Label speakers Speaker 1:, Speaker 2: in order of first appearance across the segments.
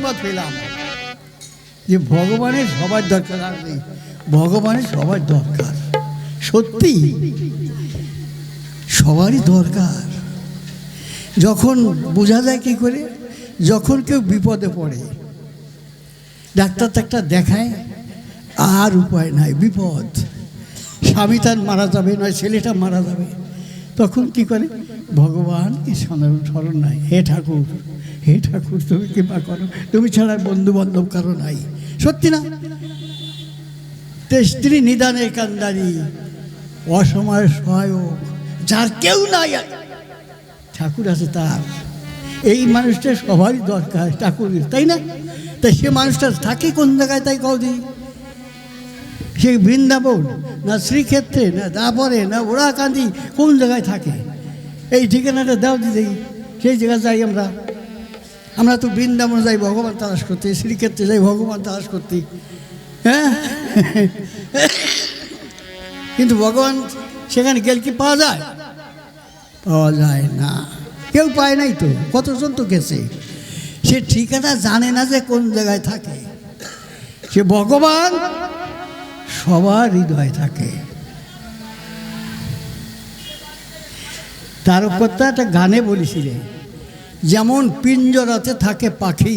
Speaker 1: সংবাদ পেলাম যে ভগবানের সবার দরকার আর নেই। ভগবানের সবার দরকার। সত্যি, সবারই দরকার। যখন বোঝা যায় কী করে, যখন কেউ বিপদে পড়ে, ডাক্তার টাক্তার দেখায়, আর উপায় নাই, বিপদ। স্বামী তার মারা যাবে, নয় ছেলেটা মারা যাবে। তখন কি করে? ভগবান কি স্মরণ স্মরণ নাই। হে ঠাকুর হে ঠাকুর তুমি কৃপা করো। তুমি ছাড়া বন্ধু বান্ধব কারও নাই। সত্যি না? তে স্ত্রী নিদানে কান্দারি অসময় সহায়ক, যার কেউ নাই। ঠাকুর আছে তার। এই মানুষটা সবারই দরকার, ঠাকুরের, তাই না? তাই সে মানুষটা থাকে কোন জায়গায় তাই কদি সে বৃন্দাবন, না শ্রীক্ষেত্রে, না দাপরে, না ওরাকান্দি, কোন জায়গায় থাকে? এই ঠিকানাটা দাও দিদি, সেই জায়গায় যাই আমরা। আমরা তো বৃন্দাবন যাই, ভগবান তালাশ করতে, শ্রীক্ষেত্রে যাই, ভগবান তালাশ করতে। হ্যাঁ? কিন্তু ভগবান সেখানে গেলে কি পাওয়া যায়? পাওয়া যায় না। কেউ পায় নাই তো, কতজন তো গেছে? সে ঠিকানা জানে না যে কোন জায়গায় থাকে। সে ভগবান সবার হৃদয়ে থাকে। তার কথা একটা গানে বলেছিলেন যেমন পিঞ্জরাতে থাকে পাখি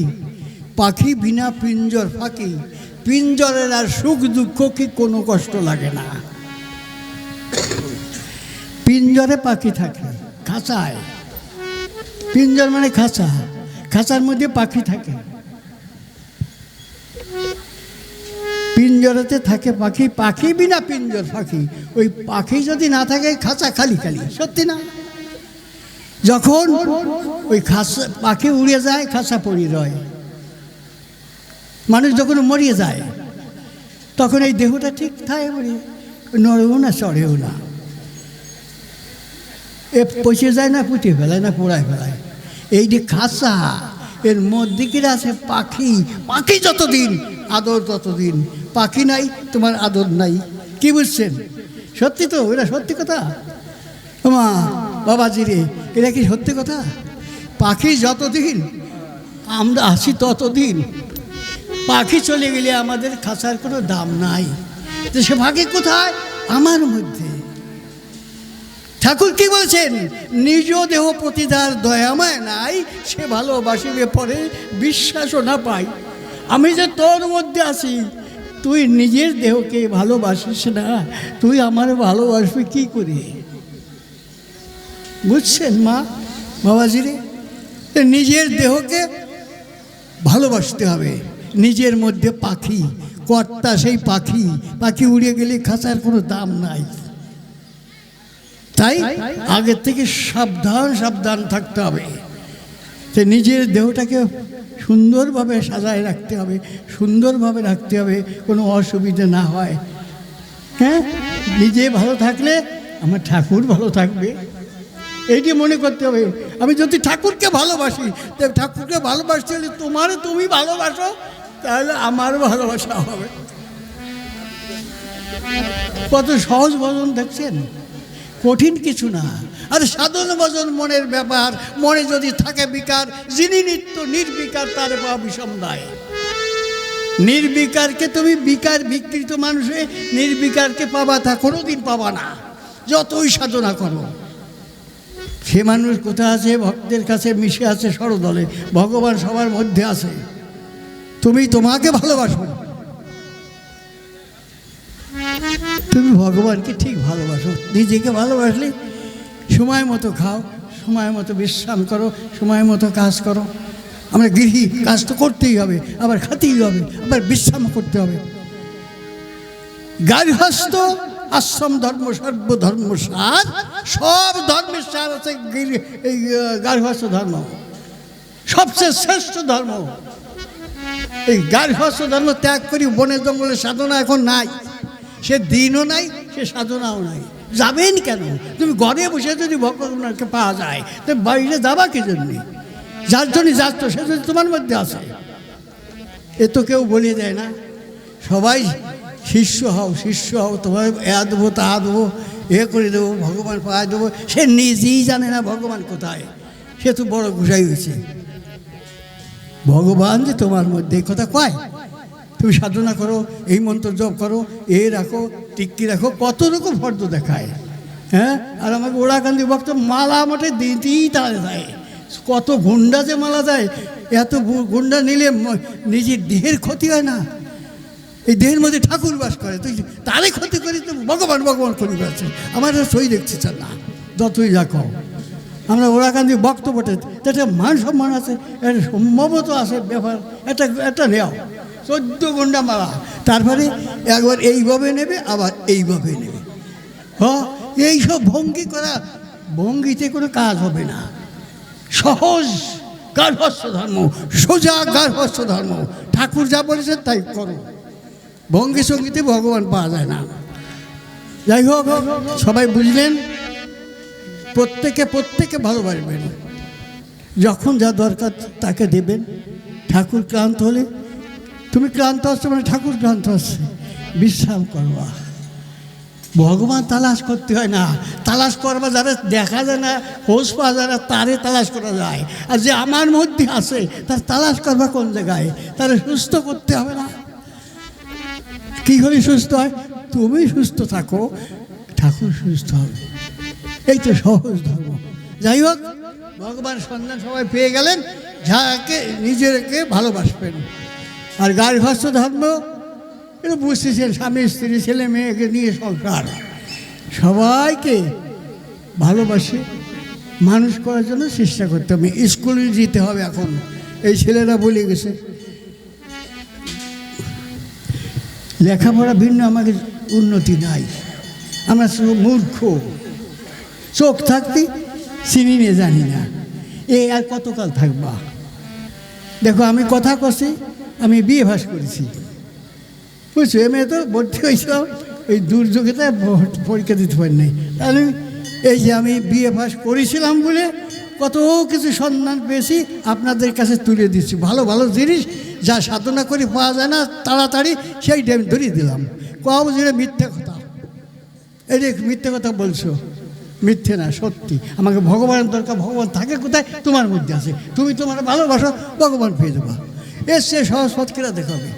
Speaker 1: পাখি বিনা পিঞ্জর ফাঁকি, পিঞ্জরের আর সুখ দুঃখ কি কোনো কষ্ট লাগে না? পিঞ্জরে পাখি থাকে, খাঁচায়। পিঞ্জর মানে খাঁচা, খাঁচার মধ্যে পাখি থাকে। পিঞ্জরাতে থাকে পাখি পাখি বিনা পিঞ্জর পাখি ওই পাখি যদি না থাকে, খাঁচা খালি খালি, সত্যি না? যখন ওই খাসা, পাখি উড়ে যায় খাঁচা পড়ি রয়। মানুষ যখন মরিয়ে যায়, তখন এই দেহটা ঠিক থাকে বলি, নড়েও না, চড়েও না। এ পচে যায় না, পুঁতে ফেলায় না, পোড়ায় ফেলায়। এই যে খাসা, এর মধ্যে কি আছে? পাখি। পাখি যতদিন, আদর ততদিন। পাখি নাই, তোমার আদর নাই। কি বুঝছেন? সত্যি তো, এটা সত্যি কথা? মা বাবাজি রে এটা কি সত্যি কথা? পাখি যতদিন আমরা আছি ততদিন পাখি চলে গেলে আমাদের খাঁচার কোনো দাম নাই। তো সে পাখি কোথায়? আমার মধ্যে। ঠাকুর কি বলছেন? নিজ দেহ প্রতিদার দয়াময় নাই, সে ভালোবাসিবে পরে বিশ্বাসও না পাই আমি যে তোর মধ্যে আছি, তুই নিজের দেহকে ভালোবাসিস না, তুই আমার ভালোবাসবি কি করে? বুঝছেন মা? বাবাজিরে নিজের দেহকে ভালোবাসতে হবে। নিজের মধ্যে পাখি, কর্তা সেই পাখি পাখি উড়ে গেলে খাঁচার কোনো দাম নাই। তাই আগের থেকে সাবধান সাবধান থাকতে হবে। যে নিজের দেহটাকে সুন্দরভাবে সাজায় রাখতে হবে, সুন্দরভাবে রাখতে হবে, কোনো অসুবিধা না হয়। হ্যাঁ? নিজে ভালো থাকলে আমার ঠাকুর ভালো থাকবে। এইটি মনে করতে হবে। আমি যদি ঠাকুরকে ভালোবাসি ঠাকুরকে ভালোবাসতে হলে তোমার তুমি ভালোবাসো, তাহলে আমার ভালোবাসা হবে। কত সহজ ভজন দেখছেন? কঠিন কিছু না। আর সাধন ভজন মনের ব্যাপার, মনে যদি থাকে বিকার, যিনি নিত্য নির্বিকার, তার বিষম দায়। নির্বিকারকে তুমি বিকার বিকৃত মানুষে, নির্বিকারকে পাবা তা কোনোদিন পাবা না। যতই সাধনা করো। সে মানুষ কোথায় আছে? ভক্তের কাছে মিশে আছে সরদলে। ভগবান সবার মধ্যে আছে। তুমি তোমাকে ভালোবাসো। তুমি ভগবানকে ঠিক ভালোবাসো। নিজেকে ভালোবাসলে সময় মতো খাও, সময় মতো বিশ্রাম করো, সময় মতো কাজ করো। আমরা গৃহী, কাজ তো করতেই হবে, আবার খাতেই হবে, আবার বিশ্রাম করতে হবে। গার্হস্থ আশ্রম ধর্ম, সর্বধর্ম সার সব ধর্মের সার আছে গার্হস্থ ধর্ম। সবচেয়ে শ্রেষ্ঠ ধর্ম। এই গার্হস্থ ধর্ম ত্যাগ করি, বনে জঙ্গলে সাধনা এখন নাই। সে দিনও নাই, সে সাধনাও নাই। যাবেন কেন? তুমি ঘরে বসে যদি ভগবানকে পাওয়া যায়, তো বাইরে যাবা কি জন্যে? যার জন্য যাচ্ছ, সে যদি তোমার মধ্যে আছে। এ তো কেউ বলে দেয় না। সবাই শিষ্য হও শিষ্য হও তোমার এ দেবো, তা দেবো, এ করে দেবো, ভগবান পাওয়া দেবো। সে নিজেই জানে না ভগবান কোথায়। সে তো বড় ঘুষাই হয়েছে। ভগবান যে তোমার মধ্যে, এই কথা কয়? তুমি সাধনা করো, এই মন্ত্র জপ করো, এ রাখো, টিক্কি রাখো, কত রকম ফর্দ দেখায়। হ্যাঁ? আর আমাকে ওড়াকান্দি ভক্ত মালা মোটে দিতেই তারা দেয়। কত গুন্ডা যে মালা দেয়, এত গুন্ডা নিলে নিজের দেহের ক্ষতি হয় না। এই দেহের মধ্যে ঠাকুর বাস করে। তুই তারই ক্ষতি করি তো ভগবান ভগবান করি বেড়াচ্ছে আমার সই দেখছি চান না যতই যা কও। আমরা ওরাকান্দি বক্ত বটে এটা মান সম্মান আছে এটা সম্ভবত আছে ব্যাপার এটা এটা নেও। চোদ্দ ঘণ্টা মারা। তারপরে একবার এইভাবে নেবে, আবার এইভাবে নেবে। হ এইসব ভঙ্গি করা, ভঙ্গিতে কোনো কাজ হবে না। সহজ গার্হস্থ ধর্ম, সোজা গার্হস্থ ধর্ম। ঠাকুর যা বলেছেন তাই করো। ভঙ্গি সঙ্গীতে ভগবান পাওয়া যায় না। যাই হোক, সবাই বুঝলেন? প্রত্যেকে প্রত্যেকে ভালোবাসবেন যখন যা দরকার তাকে দেবেন। ঠাকুর ক্লান্ত হলে, তুমি ক্লান্ত আসছো মানে ঠাকুর ক্লান্ত হচ্ছে বিশ্রাম করবা ভগবান তালাশ করতে হয় না। তালাশ করবা যারা দেখা যায় না হোস পাওয়া যায় না, তারে তালাশ করা যায়। আর যে আমার মধ্যে আছে, তার তালাশ করবা কোন জায়গায়? তারা সুস্থ করতে হবে না। করে সুস্থ হয়? তুমি সুস্থ থাকো, ঠাকুর সুস্থ হবে। এই তো সহজ ধর্ম। যাই হোক, ভগবান সন্ধান সবাই পেয়ে গেলেন, যাকে নিজেকে ভালোবাসবেন। আর গার্হস্থ ধর্ম এটা বুঝতেছেন, স্বামী, স্ত্রী, ছেলে, মেয়েকে নিয়ে সংসার। সবাইকে ভালোবাসে, মানুষ করার জন্য চেষ্টা করতে হবে। স্কুলে যেতে হবে এখন। এই ছেলেরা বলে গেছে লেখাপড়া ভিন্ন, আমাদের উন্নতি নাই। আমরা মূর্খ। চোখ থাকতে চিনি নিয়ে জানি না। এ আর কতকাল থাকবা? দেখো, আমি কথা করছি আমি বিয়ে ভাস করেছি। বুঝছ? এম তো ভর্তি হয়েছিলাম এই দুর্যোগেতে ভোট- পরীক্ষা দিতে পারি নাই। তাহলে এই যে আমি বিয়ে পাস করেছিলাম বলে কত কিছু সন্ধান পেয়েছি, আপনাদের কাছে তুলে দিচ্ছি। ভালো ভালো জিনিস যা সাধনা করে পাওয়া যায় না, তাড়াতাড়ি সেইটা আমি ধরিয়ে দিলাম। কব যে মিথ্যে কথা। এই মিথ্যে কথা বলছো, মিথ্যে না, সত্যি। আমাকে ভগবানের দরকার, ভগবান থাকে কোথায়? তোমার মধ্যে আছে। তুমি তোমার ভালোবাসো ভগবান পেয়ে দেবা এর সে সহজ পথ দেখাবে।